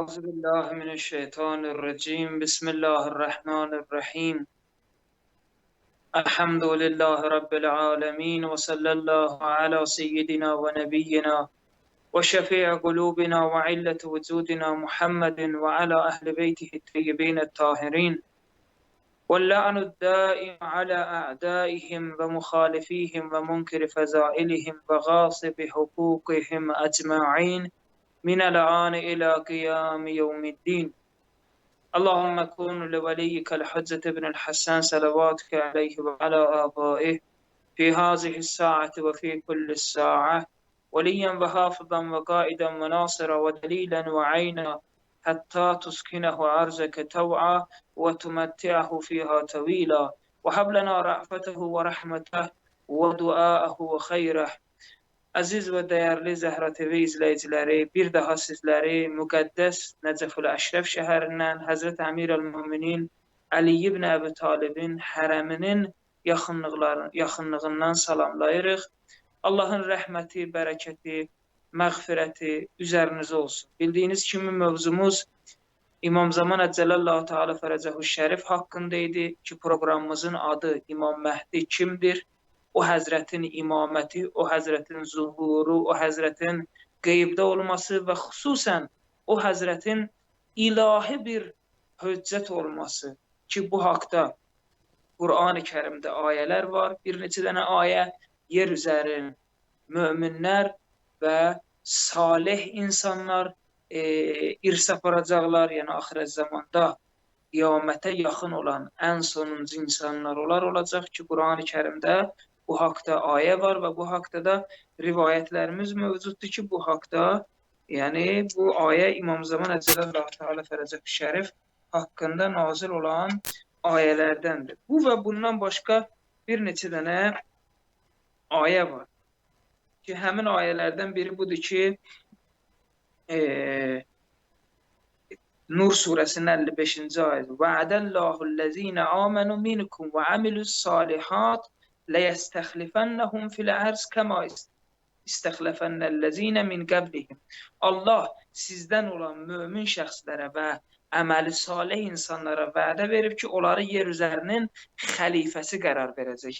أعوذ بالله من الشيطان الرجيم. بسم الله الرحمن الرحيم. الحمد لله رب العالمين وصلى الله على سيدنا ونبينا وشفيع قلوبنا وعلة وجودنا محمد وعلى أهل بيته الطيبين الطاهرين. واللعن الدائم على أعدائهم ومخالفيهم ومنكر فزائلهم وغاصب حقوقهم أجمعين. من الآن إلى قيام يوم الدين. اللهم كن لوليك الحجة بن الحسن صلواتك عليه وعلى آبائه في هذه الساعة وفي كل الساعة وليا وحافظا وقائدا وناصرا ودليلا وعينا حتى تسكنه أرزك توعا وتمتعه فيها طويلا. وهب لنا رأفته ورحمته ودعاءه وخيره. Əziz və dəyərli Zəhra TV izləyiciləri, bir daha sizləri müqəddəs Nəcəfül Əşrəf şəhərindən Həzrət Əmir el-Müminin Əli ibn Əbi Talibin hərəminin yaxınlığından salamlayırıq. Allahın rəhməti, bərəkəti, məğfirəti üzərinizə olsun. Bildiyiniz kimi mövzumuz İmam Zaman Əcəlallahu Teala Fərəcəhu Şərif haqqında idi ki, proqramımızın adı İmam Məhdi kimdir? O həzrətin imaməti, o həzrətin zuhuru, o həzrətin qeybdə olması və xüsusən o həzrətin ilahi bir höccət olması ki, bu haqda Qur'an-ı Kərimdə ayələr var. Bir neçə dənə ayə yer üzərin möminlər və salih insanlar e, irs aparacaqlar, yəni axirət zamanda qiyamətə yaxın olan ən sonuncu insanlar onlar olacaq ki, Qur'an-ı Kərimdə bu haqda ayə var və bu haqda da rivayətlərimiz mövcuddur ki, bu haqda yəni bu ayə İmam Zaman Əcəlallahu Teala Fərəcəf Şərif haqqında nazil olan ayələrdəndir. Bu və bundan başqa bir neçə dənə ayə var. Ki, həmin ayələrdən biri budur ki, e, Nur surəsinin 55-ci ayəsi. Va'adallahu allazina amanu minkum və amilus salihat لَيَسْتَخْلِفَنَّهُمْ فِي الْأَرْضِ كَمَا İstəxləfənnə ləzinə min qəblihim. Allah sizdən olan mömin şəxslərə və əməli salih insanlara vədə verib ki, onları yer üzərinin xəlifəsi qərar verəcək.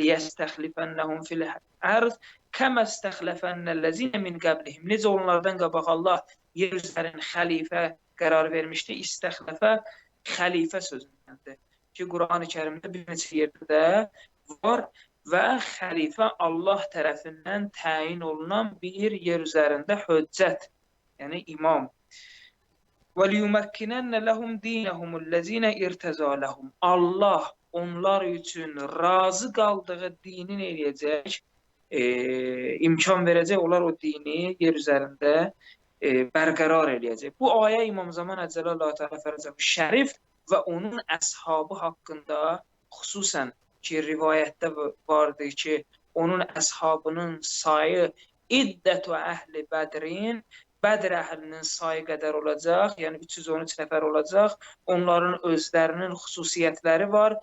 Liyəstəxlifənnəhum fil ərz kəmə istəxləfənnə ləzinə min qəblihim. Necə onlardan qabaq Allah yer üzərin xəlifə qərar vermişdi. İstəxləfə xəlifə sözündəndir. Ki, Quran-ı Kərimdə bir neçə yerdə var və xəlifə Allah tərəfindən təyin olunan bir yer üzərində höccət, yəni imam. Və liyumakkinənə ləhum dinəhumullezine irtəza ləhum. Allah onlar üçün razı qaldığı dinin eləyəcək, e, imkan verəcək, onlar o dini yer üzərində e, bərqərar eləyəcək. Bu ayə İmam Zaman Əcəlallah Teala Fərəcəv Şərif və onun əshabı haqqında xüsusən ki, rivayətdə vardı ki, onun əshabının sayı iddətu əhli bədrin, Bədr əhlinin sayı qədər olacaq, yəni 313 nəfər olacaq. Onların özlərinin xüsusiyyətləri var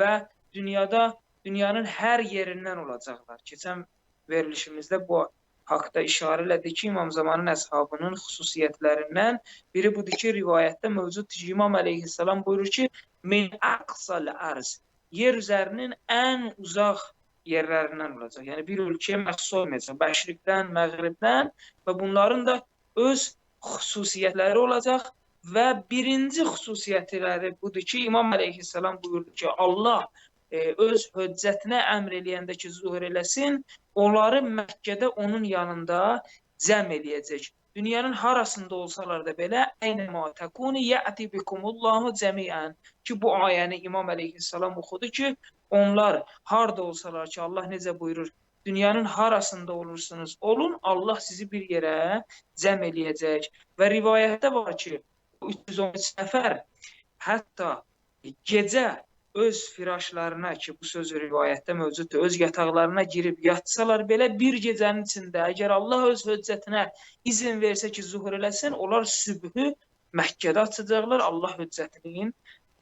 və dünyada dünyanın hər yerindən olacaqlar. Keçən verilişimizdə bu haqda işarə elədi ki, İmam Zamanın əshabının xüsusiyyətlərindən biri budur ki, rivayətdə mövcuddur ki, İmam əleyhissalam buyurur ki, min aqsal arz yer üzərinin ən uzaq yerlərindən olacaq. Yəni bir ölkəyə məxsus olmayacaq. Məşriqdən, məğribdən və bunların da öz xüsusiyyətləri olacaq və birinci xüsusiyyətləri budur ki, İmam əleyhissalam buyurdu ki, Allah e, öz höccətinə əmr eləyəndə ki, zuhur eləsin, onları Məkkədə onun yanında cəm eləyəcək dünyanın harasında olsalar da belə əynəmə təkuni yəti bikumullahu cəmiən ki bu ayəni İmam əleyhissalam oxudu ki onlar harda olsalar ki Allah necə buyurur dünyanın harasında olursunuz olun Allah sizi bir yerə cəm eləyəcək. Və rivayətdə var ki 313 nəfər hətta gecə öz firaşlarına ki, bu söz rivayətdə mövcuddur, öz yataqlarına girib yatsalar belə bir gecənin içində, əgər Allah öz höccətinə izin versə ki, zuhur eləsin, onlar sübhü Məkkədə açacaqlar, Allah höccətinin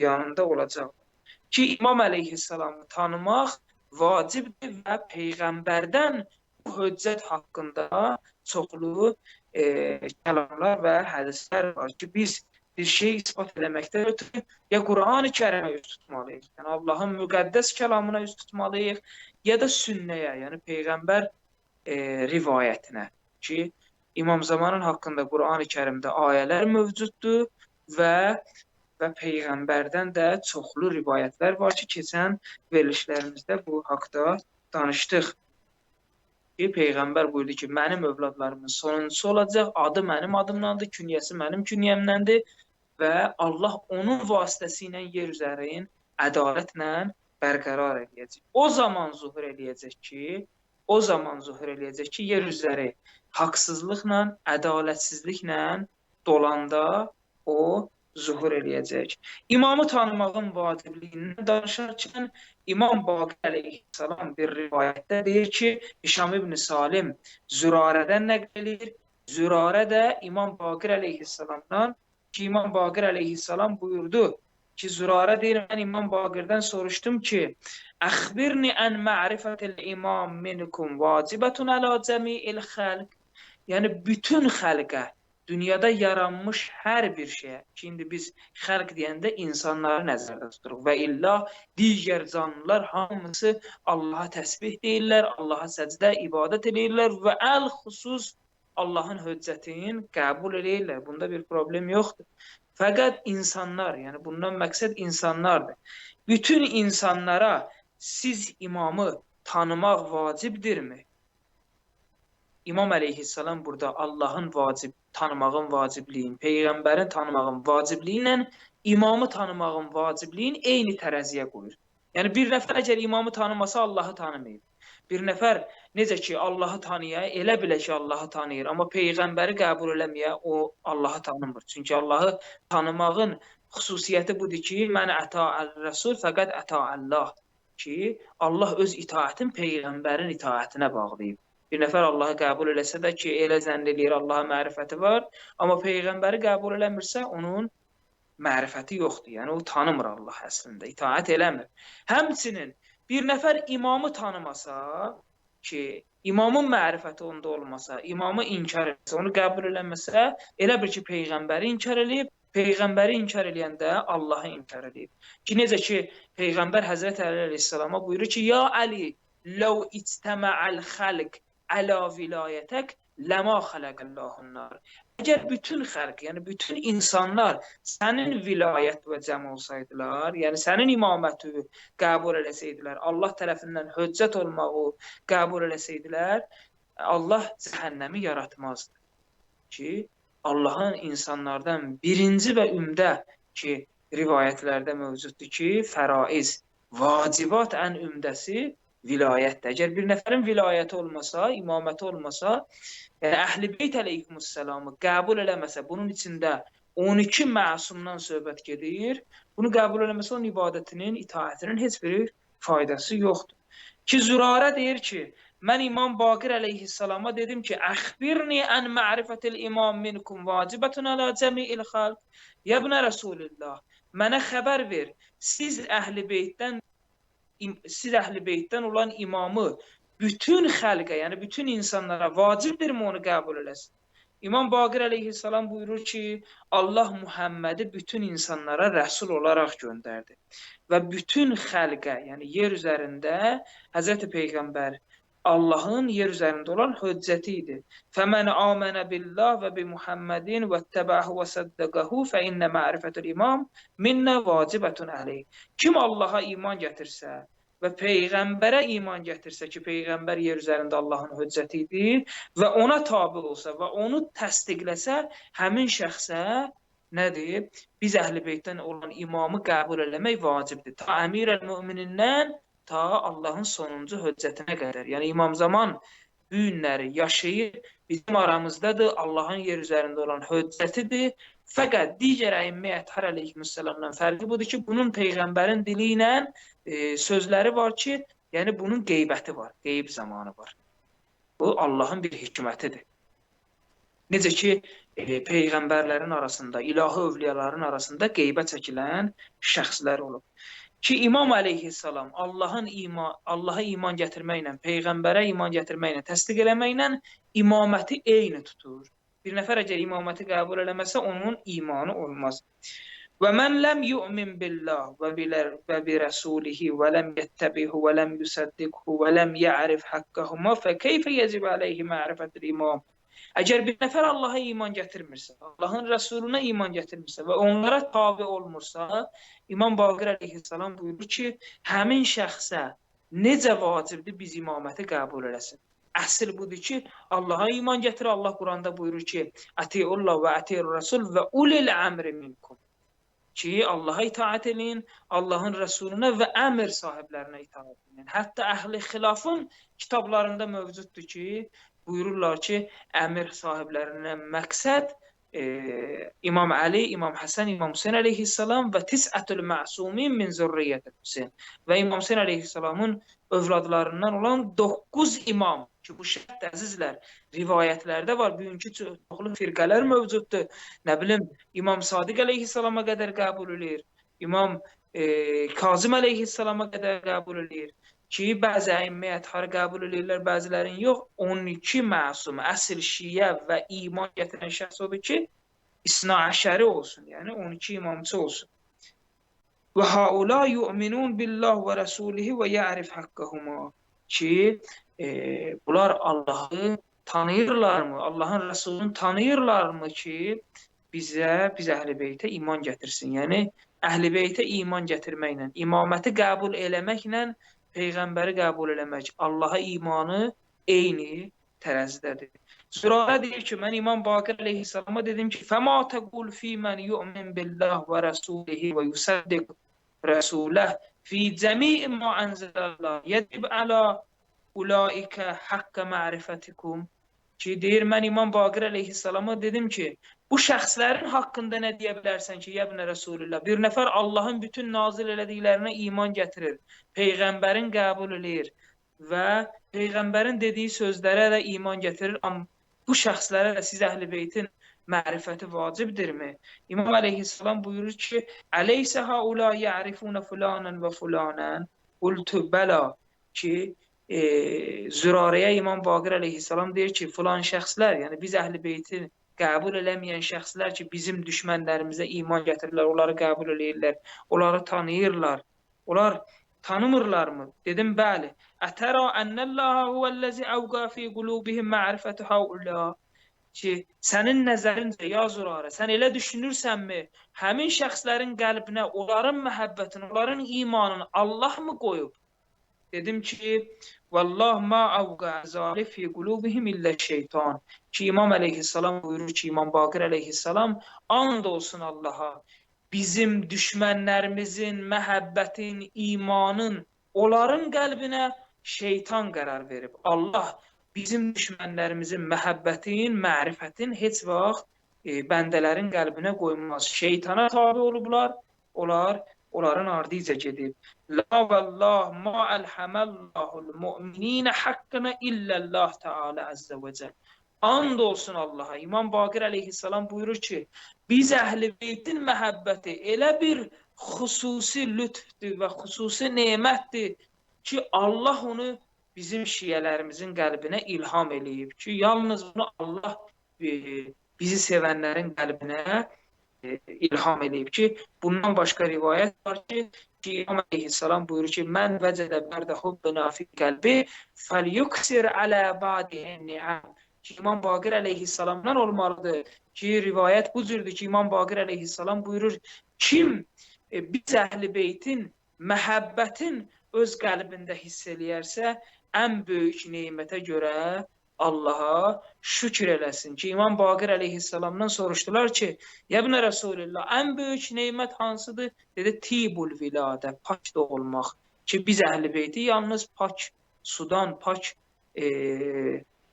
yanında olacaqlar. Ki, İmam əleyhissalamı tanımaq vacibdir və Peyğəmbərdən bu höccət haqqında çoxlu e, kəlamlar və hədislər var ki, biz bir şey ispat eləməkdən ötürü ya Qur'an-ı Kərimə üz tutmalıyıq, yəni Allahın müqəddəs kəlamına üz tutmalıyıq, ya da sünnəyə, yəni Peyğəmbər e, rivayətinə ki, İmam Zamanın haqqında Qur'an-ı Kərimdə ayələr mövcuddur və və Peyğəmbərdən də çoxlu rivayətlər var ki, keçən verilişlərimizdə bu haqda danışdıq. Ki, Peyğəmbər buyurdu ki, mənim övladlarımın sonuncusu olacaq, adı mənim adımdandır, künyəsi mənim künyəmdəndir və Allah onun vasitəsilə yer üzərin ədalətlə bərqərar eləyəcək. O zaman zuhur eləyəcək ki, o zaman zuhur eləyəcək ki, yer üzəri haqsızlıqla, ədalətsizliklə dolanda o zuhur eləyəcək. İmamı tanımağın vacibliyindən danışarkən İmam Baqir əleyhissalam bir rivayətdə deyir ki, Hişam ibn Salim Zürarədən nəql edir. Zürarə də İmam Baqir əleyhissalamdan ki, İmam Baqir əleyhissalam buyurdu ki, Zürarə deyir, mən İmam Baqirdən soruşdum ki, əxbirni ən ma'rifətil imam minkum vacibətun əla cəmi'il xəlq. Yəni, bütün xəlqə dünyada yaranmış hər bir şeyə ki, indi biz xalq deyəndə insanları nəzərdə tuturuq və illa digər canlılar hamısı Allaha təsbih deyirlər, Allaha səcdə, ibadət edirlər və əl xüsus Allahın höccətini qəbul edirlər. Bunda bir problem yoxdur. Fəqət insanlar, yəni bundan məqsəd insanlardır. Bütün insanlara siz imamı tanımaq vacibdirmi? İmam əleyhissalam burada Allahın vacib tanımağın vacibliyin, peyğəmbərin tanımağın vacibliyi ilə imamı tanımağın vacibliyin eyni tərəziyə qoyur. Yəni bir nəfər əgər imamı tanımasa Allahı tanımayır. Bir nəfər necə ki Allahı tanıya, elə bilə ki Allahı tanıyır, amma peyğəmbəri qəbul eləməyə o Allahı tanımır. Çünki Allahı tanımağın xüsusiyyəti budur ki, mən əta əl-rəsul fəqət əta Allah ki, Allah öz itaətin peyğəmbərin itaətinə bağlayıb. Bir nəfər Allahı qəbul eləsə də ki, elə zənn eləyir Allaha mərifəti var, amma peyğəmbəri qəbul eləmirsə, onun mərifəti yoxdur. Yəni o tanımır Allah əslində, itaat eləmir. Həmçinin bir nəfər imamı tanımasa ki, imamın mərifəti onda olmasa, imamı inkar etsə, onu qəbul eləməsə, elə bir ki, peyğəmbəri inkar eləyib, peyğəmbəri inkar eləyəndə Allahı inkar eləyib. Ki necə ki peyğəmbər Həzrət Əli əleyhissalama buyurur ki, ya Əli, "Ləv ictama'al xalq əla vilayətək ləma xələqəllahunnar. Əgər bütün xalq, yəni bütün insanlar sənin vilayət və cəm olsaydılar, yəni sənin imaməti qəbul eləsəydilər, Allah tərəfindən höccət olmağı qəbul eləsəydilər, Allah cəhənnəmi yaratmazdı. Ki, Allahın insanlardan birinci və ümdə ki, rivayətlərdə mövcuddur ki, fəraiz, vacibat ən ümdəsi vilayətdir. Əgər bir nəfərin vilayəti olmasa, imaməti olmasa, yəni Əhl-i Beyt əleyhissalamı qəbul eləməsə, bunun içində 12 məsumdan söhbət gedir. Bunu qəbul eləməsə onun ibadətinin, itaətinin heç bir faydası yoxdur. Ki Zürarə deyir ki, mən İmam Baqir əleyhissalama dedim ki, əxbirni ən ma'rifətil imam minkum vacibətun əla cəmi'il xalq. Ya ibn Rasulillah, mənə xəbər ver. Siz Əhl-i Beytdən siz əhl-i beytdən olan imamı bütün xəlqə, yəni bütün insanlara vacibdirmi onu qəbul eləsin? İmam Baqir əleyhissalam buyurur ki, Allah Muhammədi bütün insanlara rəsul olaraq göndərdi. Və bütün xəlqə, yəni yer üzərində Həzrəti Peyğəmbər Allahın yer üzərində olan höccəti idi. Fəmən amənə billah və bi Muhammedin və təbəhu və səddəqəhu fə innə mərifətul imam minnə vacibətun əleyh. Kim Allaha iman gətirsə və Peyğəmbərə iman gətirsə ki, Peyğəmbər yer üzərində Allahın höccəti idi və ona tabi olsa və onu təsdiqləsə, həmin şəxsə nədir? Biz əhl-i beytdən olan imamı qəbul eləmək vacibdir. Ta əmir əl-müminindən ta Allahın sonuncu höccətinə qədər. Yəni İmam Zaman bu günləri yaşayır, bizim aramızdadır, Allahın yer üzərində olan höccətidir. Fəqət digər əimmə ətər əleyhissalamla fərqi budur ki, bunun peyğəmbərin dili ilə e, sözləri var ki, yəni bunun qeybəti var, qeyb zamanı var. Bu Allahın bir hikmətidir. Necə ki, e, peyğəmbərlərin arasında, ilahi övliyaların arasında qeybə çəkilən şəxslər olub. ki İmam əleyhissalam Allahın iman Allaha iman gətirməklə, peyğəmbərə iman gətirməklə, təsdiq eləməklə imaməti eyni tutur. Bir nəfər əgər imaməti qəbul eləməsə onun imanı olmaz. Və mən ləm yu'min billah və bilər və bi rasulihi və ləm yettabihu və ləm yusaddiqhu və ləm ya'rif haqqahuma fə keyfə yecib aleyhi ma'rifatul imam. Əgər bir nəfər Allaha iman gətirmirsə, Allahın rəsuluna iman gətirmirsə və onlara tabe olmursa, İmam Baqir əleyhissalam buyurur ki, həmin şəxsə necə vacibdir biz imaməti qəbul eləsin. Əsl budur ki, Allaha iman gətir. Allah Quranda buyurur ki, Atiullah və Atiur Rasul və ulil əmri minkum. Ki, Allaha itaat edin, Allahın Rəsuluna və əmr sahiblərinə itaat edin. Hətta əhli xilafın kitablarında mövcuddur ki, buyururlar ki, əmir sahiblərindən məqsəd İmam Ali, İmam Həsən, İmam Hüseyn əleyhissalam və tis'atul ma'sumin min zurriyyətil Hüseyn və İmam Hüseyn əleyhissalamın övladlarından olan 9 imam ki, bu şərt əzizlər rivayətlərdə var. Bugünkü çoxlu firqələr mövcuddur. Nə bilim, İmam Sadiq əleyhissalama qədər qəbul edir. İmam e, Kazım əleyhissalama qədər qəbul edir ki, bəzi əimmət qəbul edirlər, bəzilərin yox. 12 məsum, əsl şiyə və iman gətirən şəxs odur ki, İsna əşəri olsun, yəni 12 imamçı olsun. Və haula yu'minun billah və rasulihi və ya'rif haqqahuma ki, e, bunlar Allahı tanıyırlarmı? Allahın Rəsulunu tanıyırlarmı ki, bizə, biz Əhl-i Beytə iman gətirsin. Yəni Əhl-i Beytə iman gətirməklə, imaməti qəbul eləməklə peyğəmbəri qəbul eləmək, Allaha imanı eyni tərəzidədir. Surədə deyir ki, mən İmam Baqir əleyhissalama dedim ki, "Fəma təqul fi men yu'min billah və rasulihi və yusaddiq rasulah fi cəmi'i ma anzalallah yəcib ala ulaika haqqa ma'rifatikum." Ki deyir mən İmam Baqir əleyhissalama dedim ki, bu şəxslərin haqqında nə deyə bilərsən ki, yəbnə Rasulullah? Bir nəfər Allahın bütün nazil elədiklərinə iman gətirir, peyğəmbərin qəbul eləyir və peyğəmbərin dediyi sözlərə də iman gətirir. Amma bu şəxslərə də siz əhl-i beytin mərifəti vacibdirmi? İmam əleyhissalam buyurur ki, "Əleysə haula ya'rifuna fulanan və fulanan?" Qultu bəla ki, e, Zürarəyə İmam Baqir əleyhissalam deyir ki, filan şəxslər, yəni biz əhl-i beytin qəbul eləməyən şəxslər ki, bizim düşmənlərimizə iman gətirirlər, onları qəbul eləyirlər, onları tanıyırlar. Onlar tanımırlarmı? Dedim, bəli. Ətərə ənəllaha huvəl-ləzi əvqa fi qulubihim ma'rifətu haula ki, sənin nəzərincə ya Zurarə, sən elə düşünürsənmi? Həmin şəxslərin qəlbinə onların məhəbbətini, onların imanını Allah mı qoyub? Dedim ki, Vallah ma avqa zali fi qulubihim illə şeytan. Ki İmam əleyhissalam buyurur ki, İmam Baqir əleyhissalam and olsun Allaha. Bizim düşmənlərimizin məhəbbətin, imanın onların qəlbinə şeytan qərar verib. Allah bizim düşmənlərimizin məhəbbətin, mərifətin heç vaxt e, bəndələrin qəlbinə qoymaz. Şeytana tabi olublar, onlar onların ardınca gedib. La vallah ma elhamallahul mu'minina haqqına illallah Teala azze ve cel. And olsun Allah'a. İmam Bakir aleyhisselam buyurur ki, biz əhl-i beytin məhəbbəti elə bir xüsusi lütfdür və xüsusi nemətdir ki, Allah onu bizim şiyələrimizin qəlbinə ilham eləyib ki, yalnız bunu Allah bizi sevənlərin qəlbinə ilham eləyib ki, bundan başqa rivayət var ki, ki İmam əleyhissalam buyurur ki, mən vəcədə bərdə hubbuna fi qəlbi fəlyuksir alə badihin ni'am. Ki, İmam Baqir əleyhissalamdan olmalıdır ki, rivayət bu cürdür ki, İmam Baqir əleyhissalam buyurur, kim e, biz əhl-i beytin məhəbbətin öz qəlbində hiss eləyərsə, ən böyük nemətə görə Allaha şükür eləsin ki, İmam Baqir əleyhissalamdan soruşdular ki, Yəbnə Rasulillah, ən böyük neymət hansıdır? Dedi, tibul viladə, pak doğulmaq. Ki, biz əhl-i beyti yalnız pak sudan, pak e,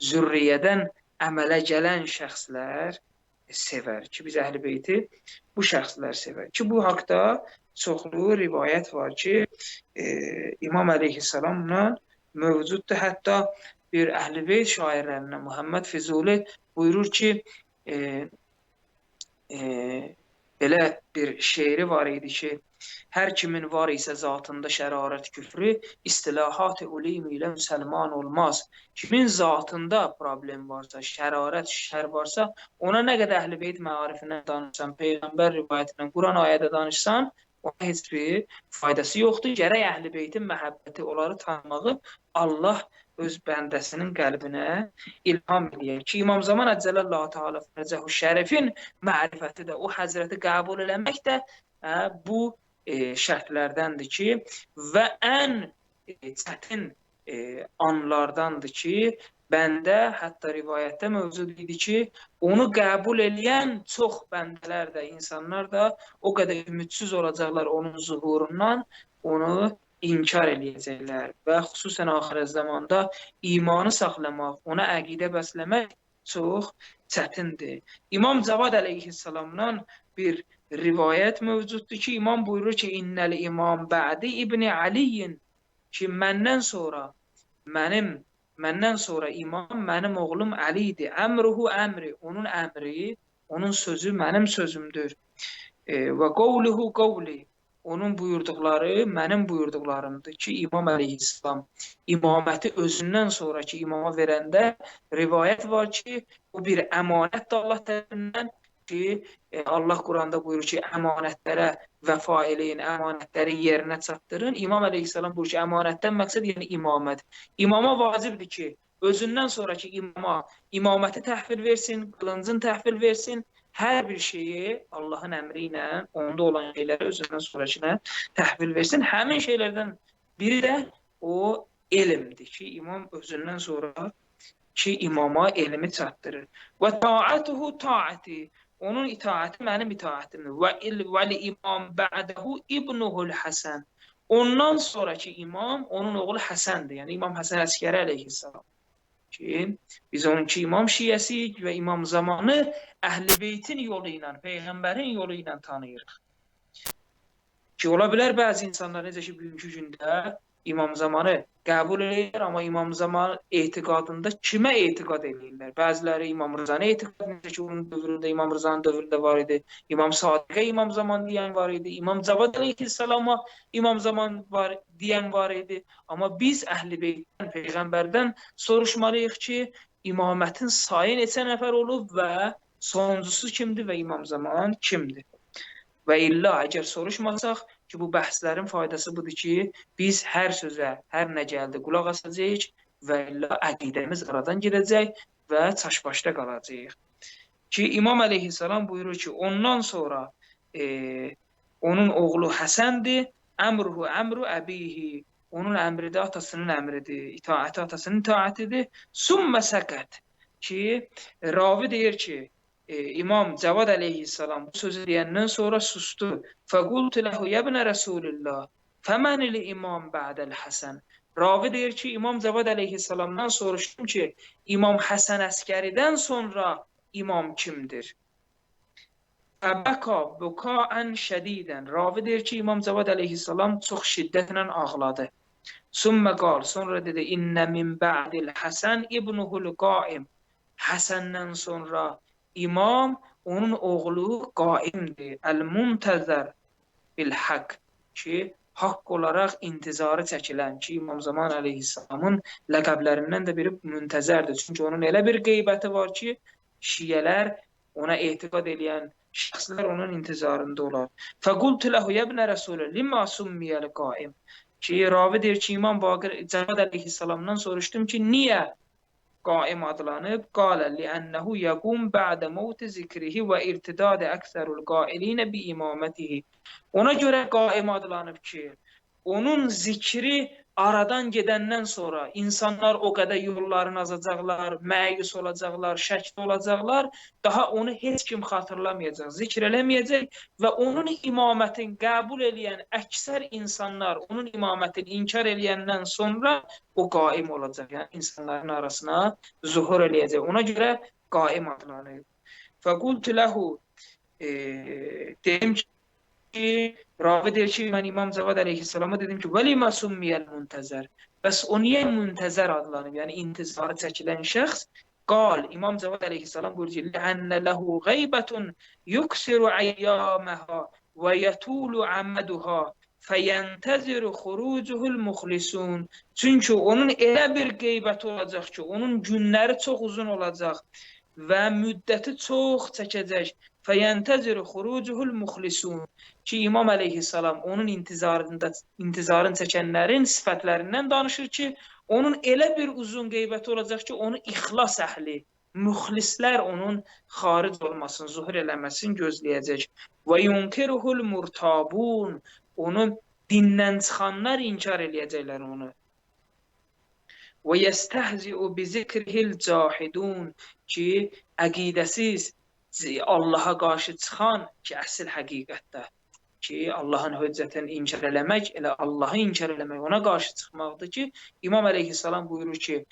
zürriyyədən əmələ gələn şəxslər sevər ki, biz əhl-i beyti bu şəxslər sevər. Ki, bu haqda çoxlu rivayət var ki, e, İmam əleyhissalamla mövcuddur. Hətta bir Əhl-i Beyt şairlərindən Muhammed Füzuli buyurur ki, e, e, belə bir şeiri var idi ki, Hər kimin var isə zatında şərarət küfrü, istilahat ulim ilə müsəlman olmaz. Kimin zatında problem varsa, şərarət, şər varsa, ona nə qədər əhl-i beyt məarifindən danışsan, peyğəmbər rivayətindən, Quran ayədə danışsan, ona heç bir faydası yoxdur. Gərək əhl-i beytin məhəbbəti, onları tanımağı Allah öz bəndəsinin qəlbinə ilham eləyər ki, İmam Zaman Əccəlallahu Teala fərcəhu şərifin mərifəti də, o həzrəti qəbul eləmək də ə, bu e, şərtlərdəndir ki, və ən e, çətin e, anlardandır ki, bəndə hətta rivayətdə mövcud idi ki, onu qəbul eləyən çox bəndələr də, insanlar da o qədər ümidsiz olacaqlar onun zuhurundan, onu inkar eləyəcəklər və xüsusən axir zamanda imanı saxlamaq, ona əqidə bəsləmək çox çətindir. İmam Cavad əleyhissalamdan bir rivayət mövcuddur ki, imam buyurur ki, innəl imam bə'di İbn Aliyin ki, məndən sonra mənim məndən sonra imam mənim oğlum Əlidir. Əmruhu əmri, onun əmri, onun sözü mənim sözümdür. E, və qovluhu qovli, onun buyurduqları mənim buyurduqlarımdır ki, İmam əleyhissalam imaməti özündən sonraki imama verəndə rivayət var ki, bu bir əmanətdir Allah tərəfindən ki, e, Allah Quranda buyurur ki, əmanətlərə vəfa eləyin, əmanətləri yerinə çatdırın. İmam əleyhissalam buyurur ki, əmanətdən məqsəd yəni imamət. İmama vacibdir ki, özündən sonraki imama imaməti təhvil versin, qılıncın təhvil versin, hər bir şeyi Allahın əmri ilə, onda olan şeyləri özündən sonrakına təhvil versin. Həmin şeylərdən biri də o elmdir ki, imam özündən sonra ki, imama elmi çatdırır. Və taatuhu taati, onun itaəti mənim itaətimdir. Və vəli imam ba'dahu ibnuhul Həsən. Ondan sonraki imam onun oğlu Həsəndir. Yəni İmam Həsən Əskəri əleyhissalam ki, biz onunki imam şiyəsiyik və imam zamanı əhl-i beytin yolu ilə, peyğəmbərin yolu ilə tanıyırıq. Ki, ola bilər bəzi insanlar necə ki, bugünkü gündə imam zamanı qəbul edir, amma imam zamanı etiqadında kimə etiqad edirlər? Bəziləri İmam Rızanı etiqad edir ki, onun dövründə İmam Rızanın dövründə var idi. İmam Sadiqə İmam Zaman deyən var idi. İmam Cavad əleyhissalama İmam Zaman var deyən var idi. Amma biz Əhl-i Beytdən, peyğəmbərdən soruşmalıyıq ki, imamətin sayı neçə nəfər olub və sonuncusu kimdir və İmam Zaman kimdir? Və illə əgər soruşmasaq ki, bu bəhslərin faydası budur ki, biz hər sözə, hər nə gəldi qulaq asacağıq və əqidəmiz aradan gedəcək və çaşbaşda qalacağıq. Ki, İmam əleyhissalam buyurur ki, ondan sonra e, onun oğlu Həsəndir, əmruhu əmru əbihi, onun əmri də atasının əmridir, itaəti atasının itaətidir. Sümmə səkət ki, ravi deyir ki, İmam Cavad əleyhissalam bu sözü deyəndən sonra sustu. Fəqultu ləhu yəbnə Rəsulillah. Fəmənil imam ba'dəl Həsən. Ravi deyir ki, İmam Cavad əleyhissalamdan soruşdum ki, İmam Həsən Əskəridən sonra imam kimdir? Fəbəka buka'ən şədidən. Ravi deyir ki, İmam Cavad əleyhissalam çox şiddətlə ağladı. Sümmə qal, sonra dedi, İnnə min ba'dil Həsən ibnuhul qaim. Həsəndən sonra İmam onun oğlu qaimdir. Əl-Muntəzər bil haqq ki, haqq olaraq intizarı çəkilən ki, İmam Zaman əleyhissalamın ləqəblərindən də biri müntəzərdir. Çünki onun elə bir qeybəti var ki, şiyələr ona etiqad edən şəxslər onun intizarında olar. Fəqultu ləhu yəbnə rəsulü limma summiyəl qaim ki, ravi deyir ki, İmam Baqir Cəvad əleyhissalamdan soruşdum ki, niyə قائم أطلانب قال لأنه يقوم بعد موت ذكره وارتداد أكثر القائلين بإمامته. ونجر قائمة قائم أطلانب ki onun zikri aradan gedəndən sonra insanlar o qədər yollarını azacaqlar, məyus olacaqlar, şəkdə olacaqlar, daha onu heç kim xatırlamayacaq, zikr eləməyəcək və onun imamətin qəbul eləyən əksər insanlar onun imamətin inkar eləyəndən sonra o qaim olacaq, yəni insanların arasına zuhur eləyəcək. Ona görə qaim adlanır. Fəqultu ləhu e, dedim ki, ki, ravi deyir ki, mən İmam Cavad əleyhissalama dedim ki, vəli masummiyəl müntəzər. Bəs o niyə müntəzər adlanıb? Yəni intizarı çəkilən şəxs qal İmam Cavad əleyhissalam buyurur ki, "Lənnə lehu ghaybətun yuksiru ayyamaha və yətulu amaduha fəyəntəziru xurucuhul muxlisun. Çünki onun elə bir qeybəti olacaq ki, onun günləri çox uzun olacaq və müddəti çox çəkəcək. Fəyəntəziru xurucuhul muxlisun. Ki İmam əleyhissalam onun intizarında intizarın çəkənlərin sifətlərindən danışır ki, onun elə bir uzun qeybəti olacaq ki, onu ixlas əhli, müxlislər onun xaric olmasını, zuhur eləməsini gözləyəcək. Və yunkiruhul murtabun. Onu dindən çıxanlar inkar eləyəcəklər onu. Və yestehzi'u bi zikrihil cahidun ki, əqidəsiz Allaha qarşı çıxan ki, əsl həqiqətdə ki, Allahın höccətini inkar eləmək, elə Allahı inkar eləmək, ona qarşı çıxmaqdır ki, İmam əleyhissalam buyurur ki,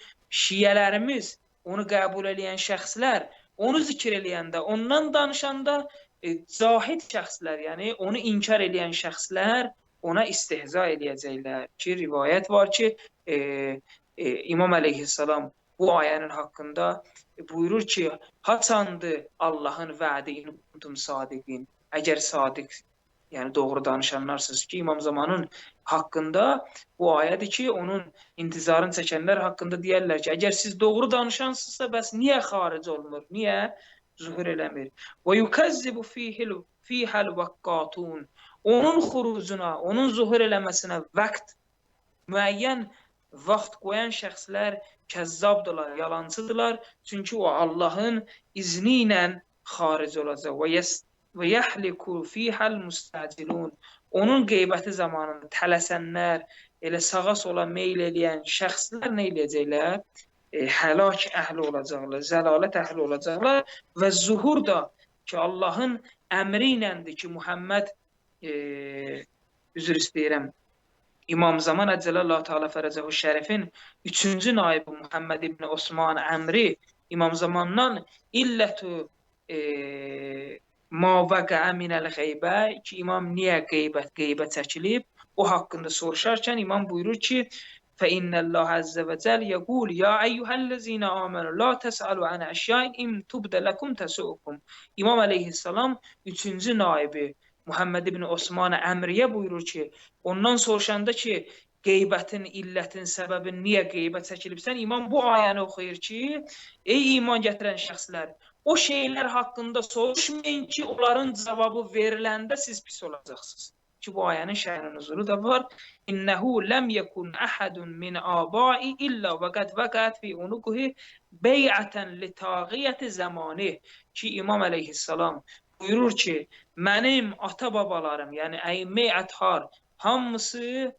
şiyələrimiz onu qəbul edən şəxslər onu zikr eləyəndə, ondan danışanda e, cahid şəxslər, yəni onu inkar edən şəxslər ona istehza eləyəcəklər ki, rivayət var ki, e, e, İmam əleyhissalam bu ayənin haqqında buyurur ki, haçandı Allahın vədi in kuntum sadiqin. Əgər sadiq yəni doğru danışanlarsınız ki, İmam Zamanın haqqında bu ayədir ki, onun intizarını çəkənlər haqqında deyərlər ki, əgər siz doğru danışansınızsa, bəs niyə xaric olmur? Niyə zuhur eləmir? Və yukazzibu fihil fihal vaqqatun. Onun xurucuna, onun zuhur eləməsinə vaxt müəyyən vaxt qoyan şəxslər kəzzabdılar, yalancıdılar. Çünki o Allahın izni ilə xaric olacaq. Və və yəhliku fihəl müstəcilun. Onun qeybəti zamanında tələsənlər, elə sağa sola meyl eləyən şəxslər nə eləyəcəklər? E, həlak əhli olacaqlar, zəlalət əhli olacaqlar və zuhur da ki, Allahın əmri iləndir ki, Muhammed e, üzr istəyirəm. İmam Zaman Əcələllahu Teala Fərəcəhu Şərifin 3-cü naibi Muhammed ibn Osman Əmri İmam Zamandan illətü e, mavəqə minəl qeybə ki, imam niyə qeybət qeybə çəkilib? O haqqında soruşarkən imam buyurur ki, fə innəllaha əzzə və cəl yəqul ya əyyuhəllezina amanu la təsəlu an əşyain im tubdə ləkum təsuukum. İmam əleyhissalam 3-cü naibi Muhammed ibn Osman Əmriyə buyurur ki, ondan soruşanda ki, qeybətin, illətin, səbəbin niyə qeybət çəkilibsən? İmam bu ayəni oxuyur ki, ey iman gətirən şəxslər, o şeyler hakkında soruşmayın ki onların cevabı veriləndə siz pis olacaqsınız. Ki bu ayənin şəhrin nuzulu da var. İnnehu lem yekun ahadun min abai illa və qad vəqət fi unuquhi bey'atan li tağiyeti zamani. Ki İmam əleyhissalam buyurur ki, mənim ata babalarım, yəni əyimmə əthar hamısı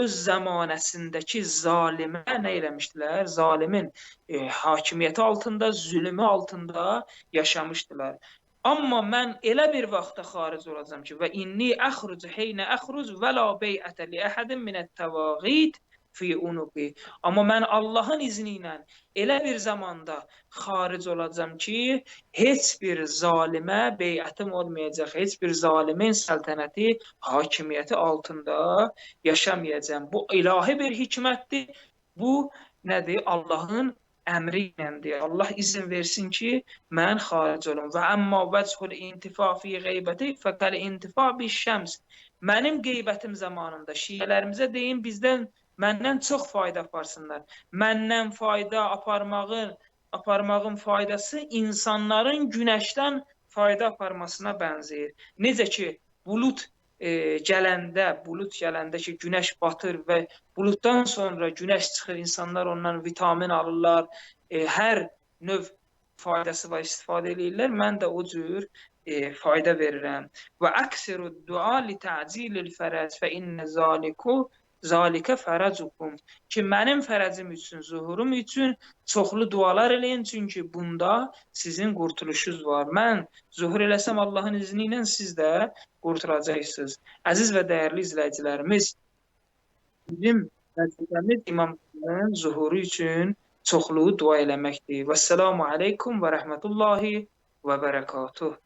öz zamanəsindəki zalimə nə eləmişdilər? Zalimin e, hakimiyyəti altında, zülmü altında yaşamışdılar. Amma mən elə bir vaxtda xaric olacağam ki, və inni əxruc heynə əxruc və la beyətə li əhədin minət-təvağit fi unuqi. Amma mən Allahın izni ilə elə bir zamanda xaric olacam ki, heç bir zalimə beyətim olmayacaq, heç bir zalimin səltənəti, hakimiyyəti altında yaşamayacağam. Bu ilahi bir hikmətdir. Bu nədir? Allahın əmri iləndir. Allah izin versin ki, mən xaric olum. Və əmma vəchul intifa fi qeybəti fəkəl intifa bi şəms. Mənim qeybətim zamanında şiyələrimizə deyin bizdən Məndən çox fayda aparsınlar. Məndən fayda aparmağın, aparmağın faydası insanların günəşdən fayda aparmasına bənzəyir. Necə ki, bulut e, gələndə, bulut gələndə ki, günəş batır və buluddan sonra günəş çıxır, insanlar ondan vitamin alırlar, e, hər növ faydası var, istifadə edirlər. Mən də o cür e, fayda verirəm. Və əksiru dua li ta'cilil fərəc fə innə zaliku zalikə fərəcukum ki, mənim fərəcim üçün, zuhurum üçün çoxlu dualar eləyin, çünki bunda sizin qurtuluşunuz var. Mən zuhur eləsəm Allahın izni ilə siz də qurtulacaqsınız. Əziz və dəyərli izləyicilərimiz, bizim vəzifəmiz imamın zuhuru üçün çoxlu dua eləməkdir. Vəssalamu aleykum və rəhmətullahi və bərəkatuh.